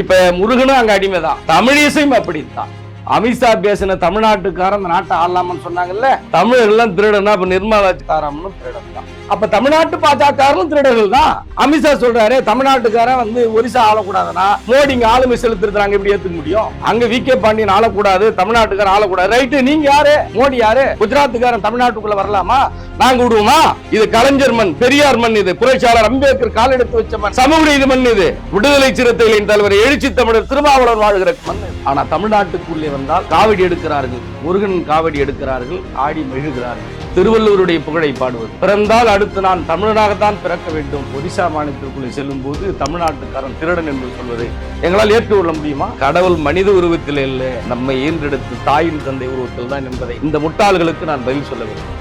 இப்ப முருகனும் அங்க அடிமைதான். தமிழிசையும் அப்படித்தான். அமித்ஷா பேசின தமிழ்நாட்டுக்காரன் அந்த நாட்டை ஆளலாமன்னு சொன்னாங்கல்ல? தமிழர்கள்லாம் திருடனா இப்ப நிர்மலாக்காரம்னு திருடன் தான் அப்ப தமிழ்நாட்டு பாஜகரும் திருடர்கள் தான். அமித்ஷா சொல்றாரு தமிழ்நாட்டுக்காரன் வந்து ஒரிசா ஆளக்கூடாதுன்னா மோடி இங்க ஆளுமை செலுத்துறாங்க எப்படி ஏத்துக்க முடியும்? அங்க வி. கே. பாண்டியன் ஆளக்கூடாது தமிழ்நாட்டுக்காரன் ஆளக்கூடாது. ரைட்டு நீங்க யாரு? மோடி யாரு? குஜராத்துக்காரன் தமிழ்நாட்டுக்குள்ள வரலாமா? நாங்க விடுவோமா? இது கலைஞர் மண் பெரியார் மண் இது புரட்சியாளர் அம்பேத்கர் கால் எடுத்து வச்ச மண். சமூக நீதி மண் இது. விடுதலை சிறுத்தைகளின் தலைவர் எழுச்சி தமிழர் திருமாவளவன் வாழ்கிற மண். ஆனா தமிழ்நாட்டுக்குள்ளே வந்தால் காவடி எடுக்கிறார்கள் முருகன் காவடி எடுக்கிறார்கள் ஆடி மெழுகிறார்கள். திருவள்ளூருடைய புகழை பாடுவது. பிறந்தால் அடுத்து நான் தமிழனாகத்தான் பிறக்க வேண்டும். ஒடிசா மாநிலத்திற்குள்ளே செல்லும் போது தமிழ்நாட்டுக்காரன் திருடன் என்று சொல்வதை எங்களால் ஏற்றுக்கொள்ள முடியுமா? கடவுள் மனித உருவத்தில் இல்லை. நம்மை ஈன்றெடுத்து தாயின் தந்தை உருவத்தில் தான் என்பதை இந்த முட்டாள்களுக்கு நான் பதில் சொல்ல வேண்டும்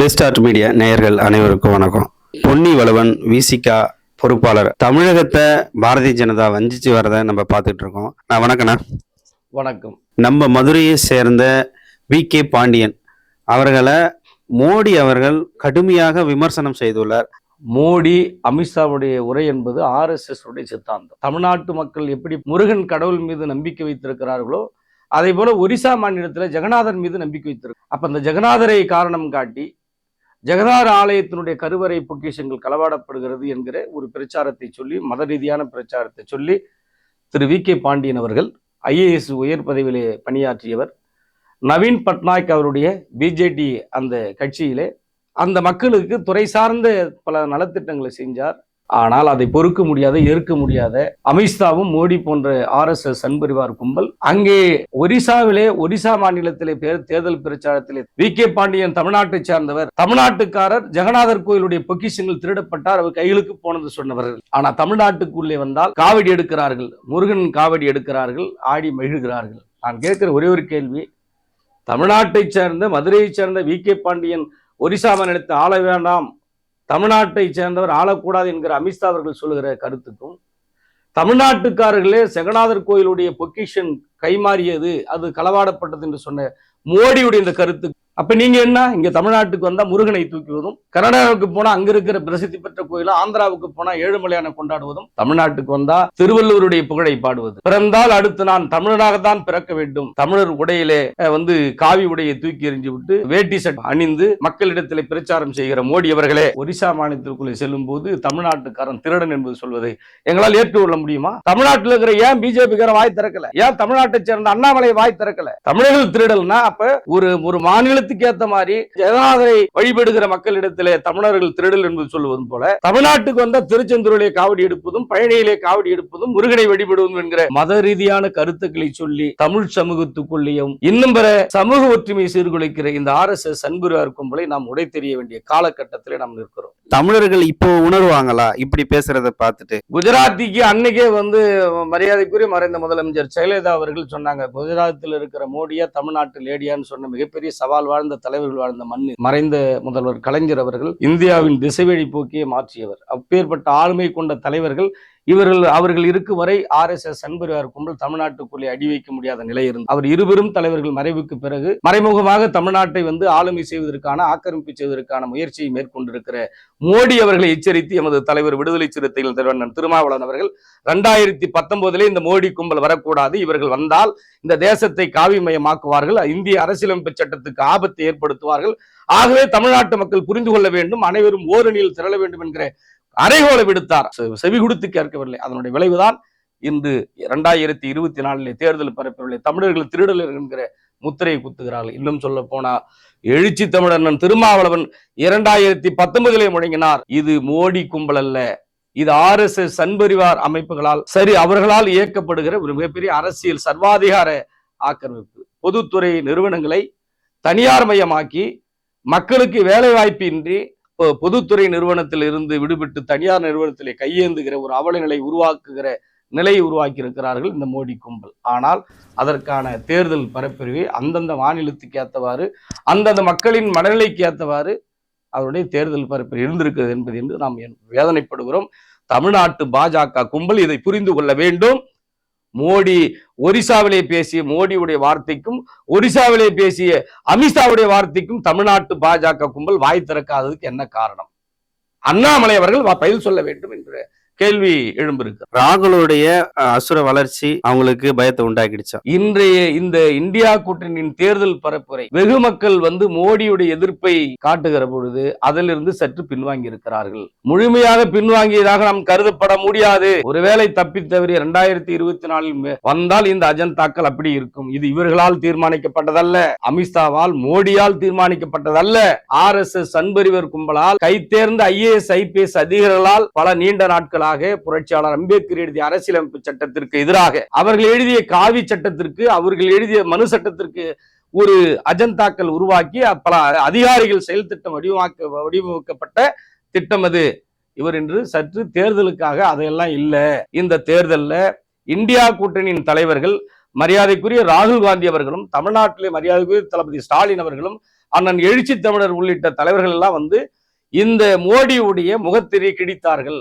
பெஸ்ட் ஆர்ட் மீடியா நேயர்கள் அனைவருக்கும் வணக்கம். பொன்னி வளவன் விசிகா பொறுப்பாளர். தமிழகத்தை பாரதிய ஜனதா வஞ்சிச்சு வரதை நம்ம பார்த்துட்டு இருக்கோம். நான் வணக்கண்ணா வணக்கம். நம்ம மதுரையை சேர்ந்த வி. கே. பாண்டியன். அவர்களை மோடி அவர்கள் கடுமையாக விமர்சனம் செய்துள்ளார். மோடி அமித்ஷாவுடைய உரை என்பது ஆர்எஸ்எஸ் உடைய சித்தாந்தம். தமிழ்நாட்டு மக்கள் எப்படி முருகன் கடவுள் மீது நம்பிக்கை வைத்திருக்கிறார்களோ அதே போல ஒரிசா மாநிலத்தில் ஜெகநாதர் மீது நம்பிக்கை வைத்திருக்கு அப்ப அந்த ஜெகநாதரை காரணம் காட்டி ஜெகநாதர் ஆலயத்தினுடைய கருவறை பொக்கிஷங்கள் களவாடப்படுகிறது என்கிற ஒரு பிரச்சாரத்தை சொல்லி மத ரீதியான பிரச்சாரத்தை சொல்லி திரு. வி. கே. பாண்டியன் அவர்கள் ஐஏஎஸ் உயர் பதவியிலே பணியாற்றியவர். நவீன் பட்நாயக் அவருடைய பிஜேடி அந்த கட்சியிலே அந்த மக்களுக்கு துறை சார்ந்த பல நலத்திட்டங்களை செஞ்சார். ஆனால் அதை பொறுக்க முடியாத ஏற்க முடியாத அமித்ஷாவும் மோடி போன்ற ஆர்எஸ்எஸ் சன்பரிவார் கும்பல் அங்கே ஒரிசாவிலே ஒரிசா மாநிலத்திலே பேர் தேர்தல் பிரச்சாரத்திலே வி. கே. பாண்டியன் தமிழ்நாட்டை சார்ந்தவர். தமிழ்நாட்டுக்காரர் ஜெகநாதர் கோயிலுடைய பொக்கிஷங்கள் திருடப்பட்டார். அவர் கைகளுக்கு போனது சொன்னவர்கள். ஆனால் தமிழ்நாட்டுக்குள்ளே வந்தால் காவடி எடுக்கிறார்கள். முருகன் காவடி எடுக்கிறார்கள். ஆடி மகிழ்கிறார்கள். நான் கேட்கிற ஒரே ஒரு கேள்வி தமிழ்நாட்டைச் சேர்ந்த மதுரையைச் சேர்ந்த வி. கே. பாண்டியன் ஒரிசா மாநிலத்தை ஆள வேண்டாம். தமிழ்நாட்டை சேர்ந்தவர் ஆளக்கூடாது என்கிற அமித்ஷா அவர்கள் சொல்லுகிற கருத்துக்கும் தமிழ்நாட்டுக்காரர்களே செகநாதர் கோயிலுடைய பொக்கிஷன் கைமாறியது அது களவாடப்பட்டது என்று சொன்ன மோடியுடைய இந்த கருத்து அப்ப நீங்க என்ன? இங்க தமிழ்நாட்டுக்கு வந்தா முருகனை தூக்குவதும் கர்நாடகாவுக்கு போனா அங்க இருக்கிற பிரசித்தி பெற்ற கோயிலும் ஆந்திராவுக்கு போனா ஏழுமலையான கொண்டாடுவதும் தமிழ்நாட்டுக்கு வந்தா திருவள்ளுவருடைய புகழை பாடுவது. பிறந்தால் அடுத்து நான் தமிழனாக தான் பிறக்க வேண்டும். தமிழர் உடையிலே வந்து காவி உடையை தூக்கி எறிஞ்சு விட்டு வேட்டி சட் அணிந்து மக்களிடத்தில் பிரச்சாரம் செய்கிற மோடி அவர்களே ஒரிசா மாநிலத்திற்குள்ளே செல்லும் போது தமிழ்நாட்டுக்காரன் திருடன் என்பது சொல்வதை எங்களால் ஏற்றுக்கொள்ள முடியுமா? தமிழ்நாட்டில் இருக்கிற ஏன் பிஜேபிக்காரன் வாய் திறக்கல? ஏன் தமிழ்நாட்டை சேர்ந்த அண்ணாமலை வாய் திறக்கல? தமிழர்கள் திருடல்னா அப்ப ஒரு ஒரு மாநில மாநிலத்துக்கு ஏத்த மாதிரி ஜெகநாதரை வழிபடுகிற மக்களிடத்திலே தமிழர்கள் திருடல் என்பது சொல்லுவதும் போல தமிழ்நாட்டுக்கு வந்த திருச்செந்தூரிலே காவடி எடுப்பதும் பழனியிலே காவடி எடுப்பதும் முருகனை வழிபடுவதும் என்கிற மத ரீதியான கருத்துக்களை சொல்லி தமிழ் சமூகத்துக்குள்ளேயும் இன்னும் பிற சமூக ஒற்றுமை சீர்குலைக்கிற இந்த ஆர் எஸ் எஸ் அன்புரார் கும்பலை நாம் உடை தெரிய வேண்டிய காலகட்டத்திலே நாம் நிற்கிறோம். தமிழர்கள் இப்போ உணர்வாங்களா? இப்படி பேசுறத பார்த்துட்டு. குஜராத்திக்கு அன்னைக்கே வந்து மரியாதைக்குரிய மறைந்த முதலமைச்சர் ஜெயலலிதா அவர்கள் சொன்னாங்க குஜராத்தில் இருக்கிற மோடியா தமிழ்நாட்டு லேடியான்னு சொன்ன மிகப்பெரிய சவால் வாழ்ந்த தலைவர்கள் வாழ்ந்த மண்ணு மறைந்த முதல்வர் கலைஞர் அவர்கள் இந்தியாவின் திசைவழி போக்கியே மாற்றியவர். அப்பேற்பட்ட ஆளுமை கொண்ட தலைவர்கள் இவர்கள் அவர்கள் இருக்கும் வரை ஆர் எஸ் எஸ் அன்பரிவார் கும்பல் தமிழ்நாட்டுக்குள்ளே அடி வைக்க முடியாத நிலை இருந்தது. அவர் இருபெரும் தலைவர்கள் மறைவுக்கு பிறகு மறைமுகமாக தமிழ்நாட்டை வந்து ஆளுமை செய்வதற்கான ஆக்கிரமிப்பு செய்வதற்கான முயற்சியை மேற்கொண்டிருக்கிற மோடி அவர்களை எச்சரித்து எமது தலைவர் விடுதலை சிறுத்தைகள் தலைவர் திருமாவளவன் அவர்கள் ரெண்டாயிரத்தி பத்தொன்பதிலே இந்த மோடி கும்பல் வரக்கூடாது இவர்கள் வந்தால் இந்த தேசத்தை காவிமயமாக்குவார்கள் இந்திய அரசியலமைப்பு சட்டத்துக்கு ஆபத்தை ஏற்படுத்துவார்கள். ஆகவே தமிழ்நாட்டு மக்கள் புரிந்து கொள்ள வேண்டும் அனைவரும் ஓரணியில் திரள வேண்டும் என்கிற அரைகோலை விடுத்தார். செவி கொடுத்து கேட்கவில்லை. அதனுடைய விளைவுதான் இன்று இரண்டாயிரத்தி இருபத்தி நாலிலே தேர்தல் பரப்பவில்லை தமிழர்கள் திருடலர் என்கிற முத்திரையை குத்துகிறார்கள். இன்னும் சொல்ல போனா எழுச்சி தமிழன் திருமாவளவன் இரண்டாயிரத்தி பத்தொன்பதிலே முழங்கினார். இது மோடி கும்பல் அல்ல. இது ஆர் எஸ் எஸ் சண்பரிவார் அமைப்புகளால் சரி அவர்களால் இயக்கப்படுகிற ஒரு மிகப்பெரிய அரசியல் சர்வாதிகார ஆக்கிரமிப்பு. பொதுத்துறை நிறுவனங்களை தனியார் மயமாக்கி மக்களுக்கு வேலை வாய்ப்பின்றி பொதுத்துறை நிறுவனத்தில் இருந்து விடுபட்டு தனியார் நிறுவனத்திலே கையேந்துகிற ஒரு அவல நிலை உருவாக்குகிற நிலையை உருவாக்கி இருக்கிறார்கள் இந்த மோடி கும்பல். ஆனால் அதற்கான தேர்தல் பரப்பிரிவை அந்தந்த மாநிலத்துக்கு ஏற்றவாறு அந்தந்த மக்களின் மனநிலைக்கு ஏற்றவாறு அவருடைய தேர்தல் பரப்பில் இருந்திருக்கிறது என்பது என்று நாம் வேதனைப்படுகிறோம். தமிழ்நாட்டு பாஜக கும்பல் இதை புரிந்து கொள்ள வேண்டும். மோடி ஒரிசாவிலே பேசிய மோடியுடைய வார்த்தைக்கும் ஒரிசாவிலே பேசிய அமித்ஷாவுடைய வார்த்தைக்கும் தமிழ்நாட்டு பாஜக கும்பல் வாய் திறக்காததுக்கு என்ன காரணம்? அண்ணாமலை அவர்கள் வா- பதில் சொல்ல வேண்டும் என்று கேள்வி எழும்பிருக்கு. ராகுலுடைய அசுர வளர்ச்சி அவங்களுக்கு பயத்தை உண்டாக்கிடுச்சா. இன்றைய இந்த இந்தியா கூட்டணியின் தேர்தல் பரப்புரை வெகு மக்கள் வந்து மோடியுடைய எதிர்ப்பை காட்டுகிற பொழுது அதிலிருந்து சற்று பின்வாங்கி இருக்கிறார்கள் முழுமையாக பின்வாங்கியதாக நாம் கருதப்பட முடியாது. ஒருவேளை தப்பி தவறி இரண்டாயிரத்தி இருபத்தி நாலில் வந்தால் இந்த அஜந்தாக்கள் அப்படி இருக்கும். இது இவர்களால் தீர்மானிக்கப்பட்டதல்ல. அமித்ஷாவால் மோடியால் தீர்மானிக்கப்பட்டதல்ல. ஆர் எஸ் எஸ் சன்பரிவர் கும்பலால் கைத்தேர்ந்த ஐஏஎஸ் ஐபிஎஸ் அதிகாரிகளால் பல நீண்ட நாட்களாக எதிராக புரட்சியாளர் அம்பேத்கர் எழுதிய அரசியலமைப்பு சட்டத்திற்கு எதிராக அவர்கள் எழுதிய காவி சட்டத்திற்கு அவர்கள் எழுதிய மனு சட்டத்திற்கு ஒரு அஜந்தாக்கள் உருவாக்கி பல அதிகாரிகள் செயல் திட்டம் வடிவமாக்க வடிவமைக்கப்பட்ட திட்டம் அது. இவர் என்று சற்று தேர்தலுக்காக அதையெல்லாம் இல்லை. இந்த தேர்தலில் இந்தியா கூட்டணியின் தலைவர்கள் மரியாதைக்குரிய ராகுல் காந்தி அவர்களும் தமிழ்நாட்டிலே மரியாதைக்குரிய தளபதி ஸ்டாலின் அவர்களும் அண்ணன் எழுச்சி தமிழர் உள்ளிட்ட தலைவர்கள் எல்லாம் வந்து இந்த மோடியுடைய முகத்திரை கிடித்தார்கள்.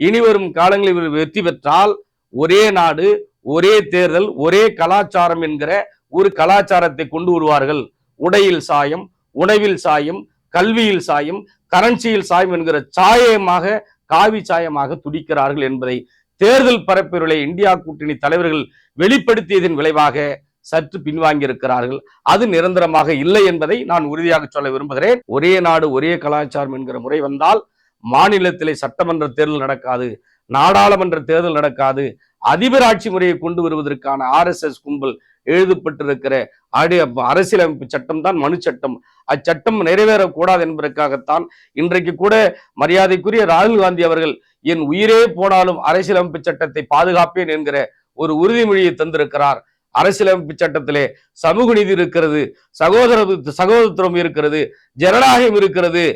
இனி வரும் காலங்களில் இவர் வெற்றி பெற்றால் ஒரே நாடு ஒரே தேர்தல் ஒரே கலாச்சாரம் என்கிற ஒரு கலாச்சாரத்தை கொண்டு வருவார்கள். உடையில் சாயம் உணவில் சாயம் கல்வியில் சாயம் கரன்சியில் சாயம் என்கிற சாயமாக காவி சாயமாக துடிக்கிறார்கள் என்பதை தேர்தல் பரப்புரையிலே இந்தியா கூட்டணி தலைவர்கள் வெளிப்படுத்தியதன் விளைவாக சற்று பின்வாங்கி இருக்கிறார்கள் அது நிரந்தரமாக இல்லை என்பதை நான் உறுதியாக சொல்ல விரும்புகிறேன். ஒரே நாடு ஒரே கலாச்சாரம் என்கிற முறை வந்தால் மாநிலத்திலே சட்டமன்ற தேர்தல் நடக்காது நாடாளுமன்ற தேர்தல் நடக்காது அதிபர் ஆட்சி முறையை கொண்டு வருவதற்கான ஆர்எஸ்எஸ் கும்பல் எழுதப்பட்டிருக்கிற அடி அரசியலமைப்பு சட்டம் தான் மனு சட்டம். அச்சட்டம் நிறைவேறக்கூடாது என்பதற்காகத்தான் இன்றைக்கு கூட மரியாதைக்குரிய ராகுல் காந்தி அவர்கள் என் உயிரே போனாலும் அரசியலமைப்பு சட்டத்தை பாதுகாப்பேன் என்கிற ஒரு உறுதிமொழியை தந்திருக்கிறார். அரசியலமைப்பு சட்டத்திலே சமூக நீதி இருக்கிறது சகோதர சகோதரத்துவம் இருக்கிறது ஜனநாயகம் இருக்கிறது.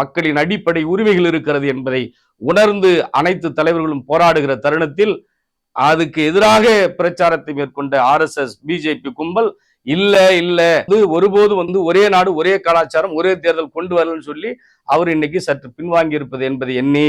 மக்களின் அடிப்படை உரிமைகள் இருக்கிறது என்பதை உணர்ந்து அனைத்து தலைவர்களும் போராடுகிற தருணத்தில் அதுக்கு எதிராக பிரச்சாரத்தை மேற்கொண்ட ஆர்எஸ்எஸ் பிஜேபி கும்பல் இல்ல இல்ல இது ஒருபோது வந்து ஒரே நாடு ஒரே கலாச்சாரம் ஒரே தேர்தல் கொண்டு வரலன்னு சொல்லி அவர் இன்னைக்கு சற்று பின்வாங்கி இருப்பது என்பதை எண்ணி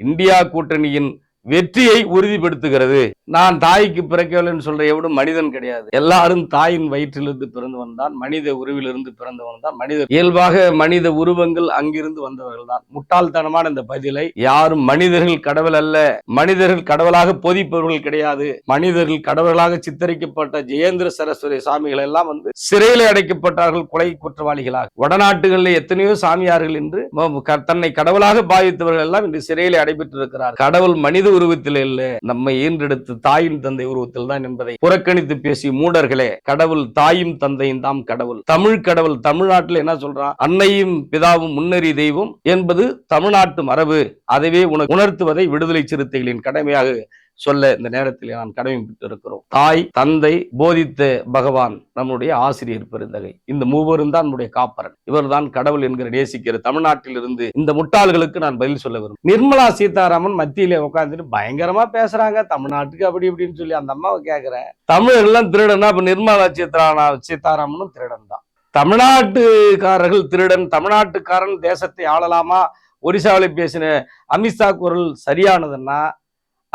இந்தியா கூட்டணியின் வெற்றியை உறுதிப்படுத்துகிறது. நான் தாய்க்கு பிறக்கவில்லைன்னு சொல்ற எவனும் மனிதன் கிடையாது. எல்லாரும் தாயின் வயிற்றிலிருந்து பிறந்தவன் தான் மனித உருவிலிருந்து பிறந்தவன் தான். மனித இயல்பாக மனித உருவங்கள் அங்கிருந்து வந்தவர்கள் தான். முட்டாள்தனமான இந்த பதிலை யாரும் மனிதர்கள் கடவுள் அல்ல. மனிதர்கள் கடவுளாக போதிப்பவர்கள் கிடையாது. மனிதர்கள் கடவுளாக சித்தரிக்கப்பட்ட ஜெயேந்திர சரஸ்வதி சாமிகள் எல்லாம் வந்து சிறையில் அடைக்கப்பட்டார்கள் கொலை குற்றவாளிகளாக. வடநாட்டுகளில் எத்தனையோ சாமியார்கள் என்று க- தன்னை கடவுளாக பாவித்தவர்கள் எல்லாம் இன்று சிறையில் அடைபெற்றிருக்கிறார் கடவுள் மனித உருவத்தில் இல்லை. நம்மை ஈன்றெடுத்து தாயின் தந்தை உருவத்தில் தான் என்பதை புறக்கணித்து பேசிய மூடர்களே கடவுள் தாயும் தந்தையும் தாம் கடவுள். தமிழ் கடவுள் தமிழ்நாட்டில் என்ன சொல்றான்? அன்னையும் பிதாவும் முன்னறி தெய்வம் என்பது தமிழ்நாட்டு மரபு. அதுவே உணர்த்துவதை விடுதலை சிறுத்தைகளின் கடமையாக சொல்ல இந்த நேரத்தில் நான் கடமைப்பட்டு இருக்கிறோம் தாய் தந்தை போதித்த பகவான் நம்முடைய ஆசிரியர் பெருந்தகை. இந்த மூவரும் தான் நம்முடைய காப்பரன். இவர்தான் கடவுள் என்கிற நேசிக்கிற தமிழ்நாட்டில் இருந்து இந்த முட்டாள்களுக்கு நான் பதில் சொல்ல வரும் நிர்மலா சீதாராமன் மத்தியில உட்காந்துட்டு பயங்கரமா பேசுறாங்க. தமிழ்நாட்டுக்கு அப்படி இப்படின்னு சொல்லி அந்த அம்மாவை கேட்கிறேன் தமிழர்கள்லாம் திருடனா இப்ப நிர்மலா சீதாரா சீதாராமனும் திருடன் தான் தமிழ்நாட்டுக்காரர்கள் திருடன் தமிழ்நாட்டுக்காரன் தேசத்தை ஆளலாமா? ஒரிசாவில் பேசின அமித்ஷா குரல் சரியானதுன்னா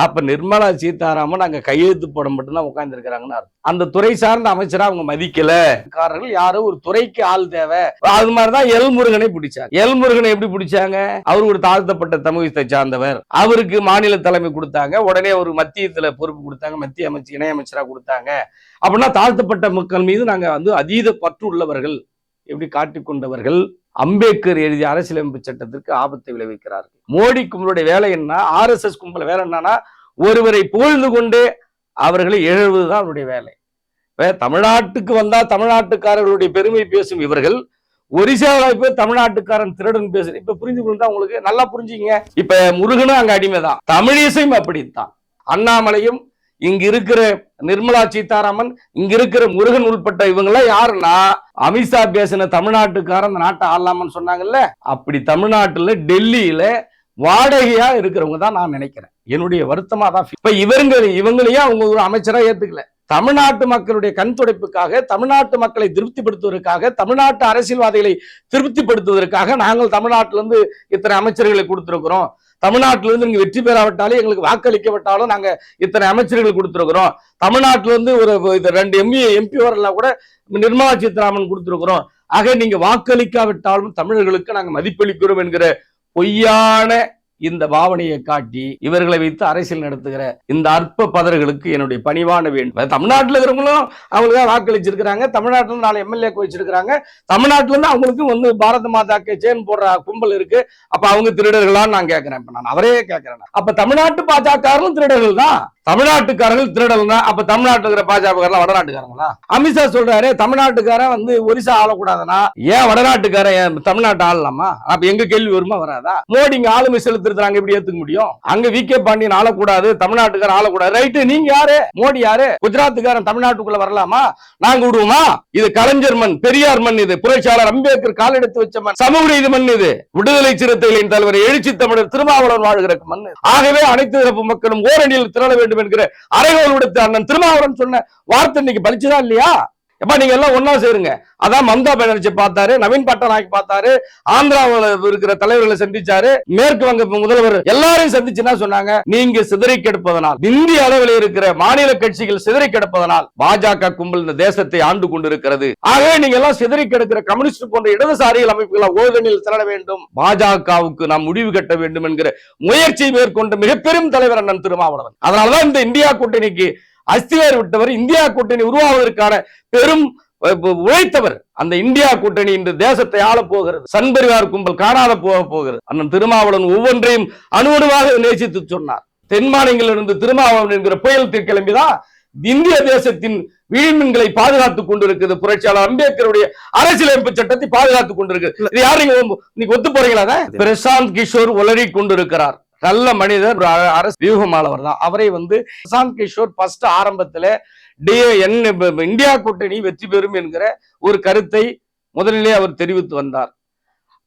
அப்ப நிர்மலா சீதாராமன் அங்க கையெழுத்து போட மட்டும்தான் உட்கார்ந்து அந்த துறை சார்ந்த அமைச்சரா அவங்க மதிக்கல. காரர்கள் யாரோ ஒரு துறைக்கு ஆள் தேவை. அது மாதிரிதான் எல் முருகனை பிடிச்சாங்க. எல் முருகனை எப்படி பிடிச்சாங்க? அவர் ஒரு தாழ்த்தப்பட்ட தமிழகத்தை சார்ந்தவர். அவருக்கு மாநில தலைமை கொடுத்தாங்க. உடனே ஒரு மத்தியத்துல பொறுப்பு கொடுத்தாங்க. மத்திய அமைச்சர் இணையமைச்சரா கொடுத்தாங்க. அப்படின்னா தாழ்த்தப்பட்ட மக்கள் மீது நாங்க வந்து அதீத பற்று உள்ளவர்கள் எப்படி காட்டிக்கொண்டவர்கள் அம்பேத்கர் எழுதிய அரசியலமைப்பு சட்டத்திற்கு ஆபத்தை விளைவிக்கிறார்கள். மோடி கும்பலுடைய வேலை என்ன ஆர்எஸ்எஸ் கும்பல் வேலை என்னன்னா ஒருவரை புகழ்ந்து கொண்டு அவர்களை எழுதுவதுதான் அவருடைய வேலை. தமிழ்நாட்டுக்கு வந்தா தமிழ்நாட்டுக்காரர்களுடைய பெருமை பேசும் இவர்கள் ஒரிசாவில் இப்ப தமிழ்நாட்டுக்காரன் திருடன் பேசுற இப்ப புரிஞ்சு கொண்டா உங்களுக்கு நல்லா புரிஞ்சுங்க. இப்ப முருகனும் அங்க அடிமைதான். தமிழிசையும் அப்படித்தான். அண்ணாமலையும் இங்க இருக்கிற நிர்மலா சீதாராமன் இங்க இருக்கிற முருகன் உள்பட்ட இவங்க எல்லாம் யாருன்னா அமித்ஷா பேசின தமிழ்நாட்டுக்காரன் அந்த நாட்டை ஆளலாமன்னு சொன்னாங்கல்ல? அப்படி தமிழ்நாட்டுல டெல்லியில வாடகையா இருக்கிறவங்க தான் நான் நினைக்கிறேன். என்னுடைய வருத்தமா தான் இப்ப இவங்க இவங்களையும் அவங்க ஒரு அமைச்சரா ஏத்துக்கல. தமிழ்நாட்டு மக்களுடைய கண் துடைப்புக்காக தமிழ்நாட்டு மக்களை திருப்திப்படுத்துவதற்காக தமிழ்நாட்டு அரசியல்வாதிகளை திருப்திப்படுத்துவதற்காக நாங்கள் தமிழ்நாட்டிலிருந்து இத்தனை அமைச்சர்களை கொடுத்திருக்கிறோம். தமிழ்நாட்டில இருந்து நீங்க வெற்றி பெறாவிட்டாலும் எங்களுக்கு வாக்களிக்கப்பட்டாலும் நாங்க இத்தனை அமைச்சர்கள் கொடுத்துருக்குறோம். தமிழ்நாட்டிலிருந்து ஒரு இது ரெண்டு எம்பி எம்பி வரல கூட நிர்மலா சீதாராமன் கொடுத்துருக்குறோம். ஆக நீங்க வாக்களிக்காவிட்டாலும் தமிழர்களுக்கு நாங்க மதிப்பளிக்கிறோம் என்கிற பொய்யான இந்த பாவனையை காட்டி இவர்களை வைத்து அரசியல் நடத்துகிற இந்த அற்ப பதர்களுக்கு என்னுடைய பணிவான வேண்டும் தமிழ்நாட்டில் இருக்கிறவங்களும் அவங்களுக்கு தான் வாக்களிச்சிருக்கிறாங்க. தமிழ்நாட்டில் இருந்து நாலு எம்எல்ஏக்கு வச்சிருக்கிறாங்க. தமிழ்நாட்டில இருந்து அவங்களுக்கும் வந்து பாரத மாதாக்கு சேன் போடுற கும்பல் இருக்கு. அப்ப அவங்க திருடர்களான்னு நான் கேட்கிறேன் இப்ப நான் அவரே கேட்கிறேன் அப்ப தமிழ்நாட்டு பாஜகரும் திருடர்கள் தான். தமிழ்நாட்டுக்காரர்கள் திருடர்கள் தான் அப்ப தமிழ்நாட்டுல இருக்கிற பாஜக வடநாட்டுக்காரங்களா? அமித்ஷா சொல்றாரு தமிழ்நாட்டுக்காரன் வந்து ஒரிசா ஆளக்கூடாதுன்னா ஏன் வடநாட்டுக்காரன் தமிழ்நாட்டை தமிழ்நாட்டு ஆளலாமா? அப்ப எங்க கேள்வி வருமா வராதா? மோடி இங்க ஆளுமை செலுத்துறாங்க எப்படி ஏத்துக்க முடியும்? அங்க வி கே பாண்டியன் ஆளக்கூடாது தமிழ்நாட்டுக்காரன் ஆளக்கூடாது. ரைட்டு நீங்க யாரு? மோடி யாரு? குஜராத்துக்காரன் தமிழ்நாட்டுக்குள்ள வரலாமா? நாங்க விடுவோமா? இது கலைஞர் மண் பெரியார் மண் இது. புரட்சியாளர் அம்பேத்கர் கால் எடுத்து வச்ச மண். சமூக நீதி மண் இது. விடுதலை சிறுத்தைகளின் தலைவர் எழுச்சி தமிழர் திருமாவளவன் வாழ்கிற மண் ஆகவே அனைத்து தரப்பு மக்களும் ஓரணியில் திரள வேண்டும் என்கிற அறைகோல் விடுத்த அண்ணன் திருமாவளவன் சொன்ன வார்த்தை இன்னைக்கு பலிச்சுதான் இல்லையா? எப்பா நீங்க எல்லாம் ஒன்னா சேருங்க. அதான் மம்தா பானர்ஜி பார்த்தாரு நவீன் பட்டநாயக் பார்த்தாரு ஆந்திராவில் இருக்கிற தலைவர்களை சந்திச்சாரு மேற்கு வங்க முதல்வர் எல்லாரையும் சந்திச்சுன்னா சொன்னாங்க நீங்க சிதறி கெடுப்பதனால் இந்திய அளவில் இருக்கிற மாநில கட்சிகள் சிதறி கிடப்பதனால் பாஜக கும்பல் இந்த தேசத்தை ஆண்டு கொண்டிருக்கிறது. ஆகவே நீங்க எல்லாம் சிதறி கிடக்கிற கம்யூனிஸ்ட் போன்ற இடதுசாரிகள் அமைப்புகளை ஓதனில் திரள வேண்டும். பாஜகவுக்கு நாம் முடிவு கட்ட வேண்டும் என்கிற முயற்சியை மேற்கொண்ட மிகப்பெரும் தலைவர் அண்ணன் திருமாவளவன். அதனாலதான் இந்த இந்தியா கூட்டணிக்கு அஸ்திவேர் விட்டவர் இந்தியா கூட்டணி உருவாவதற்கான பெரும் உழைத்தவர். அந்த இந்தியா கூட்டணி இந்த தேசத்தை ஆள போகிறது சன்பரிவார் கும்பல் காணாத போக போகிறது. அண்ணன் திருமாவளவன் ஒவ்வொன்றையும் அணுவணுவாக நேசித்து சொன்னார். தென் மாநிலங்களிலிருந்து திருமாவளவன் என்கிற புயல் கிளம்பிதான் இந்திய தேசத்தின் விழிமின்களை பாதுகாத்துக் கொண்டிருக்கிறது. புரட்சியாளர் அம்பேத்கருடைய அரசியலமைப்பு சட்டத்தை பாதுகாத்துக் கொண்டிருக்கிறது இது யாரு நீங்க ஒம்பு- நீங்க ஒத்து போறீங்களா? பிரசாந்த் கிஷோர் உளறி கொண்டிருக்கிறார். நல்ல மனிதர் அரசு வியூகமானவர் தான். அவரை வந்து பிரசாந்த் கிஷோர் ஃபர்ஸ்ட் ஆரம்பத்துல டிஏ என் இந்தியா கூட்டணி வெற்றி பெறும் என்கிற ஒரு கருத்தை முதலிலே அவர் தெரிவித்து வந்தார்.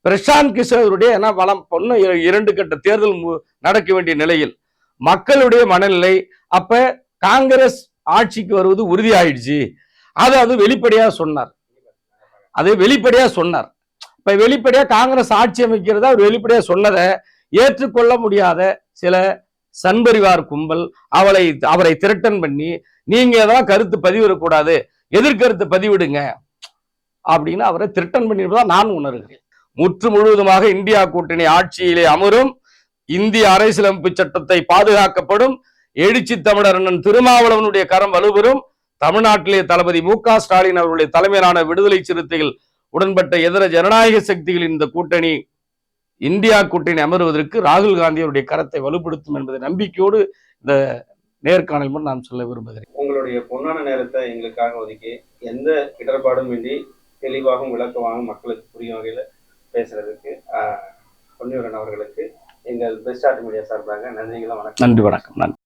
பிரசாந்த் கிஷோருடைய ஏன்னா வளம் பொண்ணு இரண்டு கட்ட தேர்தல் மு- நடக்க வேண்டிய நிலையில் மக்களுடைய மனநிலை அப்ப காங்கிரஸ் ஆட்சிக்கு வருவது உறுதியாயிடுச்சு. அதை அது வெளிப்படையா சொன்னார். அது வெளிப்படையா சொன்னார். இப்ப வெளிப்படையா காங்கிரஸ் ஆட்சி அமைக்கிறதா அவர் வெளிப்படையா சொன்னதை ஏற்றுக்கொள்ள முடியாத சில சன்பரிவார் கும்பல் அவளை அவரை திரட்டன் பண்ணி நீங்க ஏதாவது கருத்து பதிவிடக்கூடாது எதிர்கருத்து பதிவிடுங்க அப்படின்னு அவரை திரட்டன் பண்ணியிருப்பதா நான் உணர்கிறேன். முற்று முழுவதுமாக இந்தியா கூட்டணி ஆட்சியிலே அமரும் இந்திய அரசியலமைப்பு சட்டத்தை பாதுகாக்கப்படும் எழுச்சி தமிழரண்ணன் திருமாவளவனுடைய கரம் வலுப்பெறும் தமிழ்நாட்டிலே தளபதி மு க ஸ்டாலின் அவருடைய தலைமையிலான விடுதலை சிறுத்தைகள் உடன்பட்ட இதர ஜனநாயக சக்திகளின் இந்த கூட்டணி இந்தியா கூட்டணி அமருவதற்கு ராகுல் காந்தி அவருடைய கரத்தை வலுப்படுத்தும் என்பதை நம்பிக்கையோடு இந்த நேர்காணல் மூலம் நான் சொல்ல விரும்புகிறேன். உங்களுடைய பொன்னான நேரத்தை எங்களுக்காக ஒதுக்கி எந்த இடர்பாடும் இன்றி தெளிவாகவும் விளக்கமாகவும் மக்களுக்கு புரியும் வகையில் பேசுறதுக்கு ஆஹ், பொன்னிவரன் அவர்களுக்கு எங்கள் பெஸ்ட் ஆர்ட் மீடியா சார்பாக நன்றிகளும் வணக்கம். நன்றி வணக்கம். நன்றி.